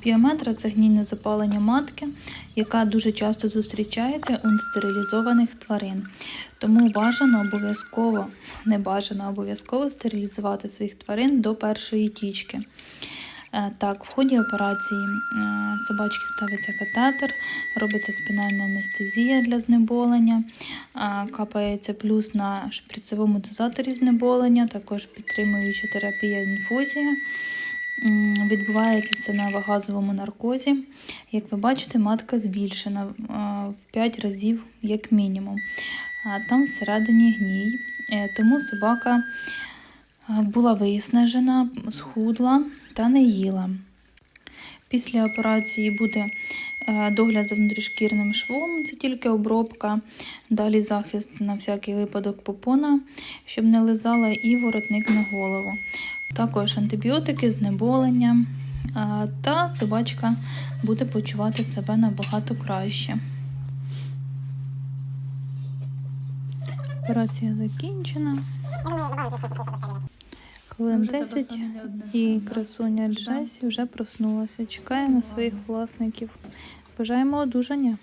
Піометра це гнійне запалення матки, яка дуже часто зустрічається у стерилізованих тварин. Тому бажано обов'язково, не бажано обов'язково стерилізувати своїх тварин до першої тічки. Е, Так, в ході операції е, собачки ставиться катетер, робиться спінальна анестезія для знеболення, е, капається плюс на шприцевому дозаторі знеболення, також підтримуюча терапія інфузія. Відбувається все на вагазовому наркозі. Як ви бачите, матка збільшена е, в 5 разів, як мінімум. Там всередині гній, е, тому собака е, була виснажена, схудла та не їла. Після операції буде догляд за внутрішкірним швом, це тільки обробка, далі захист на всякий випадок попона, щоб не лизала, і воротник на голову. Також антибіотики, знеболення, та собачка буде почувати себе набагато краще. Операція закінчена. Хвилин 10 і красуня Джесі вже проснулася. Чекає на своїх власників. Бажаємо одужання.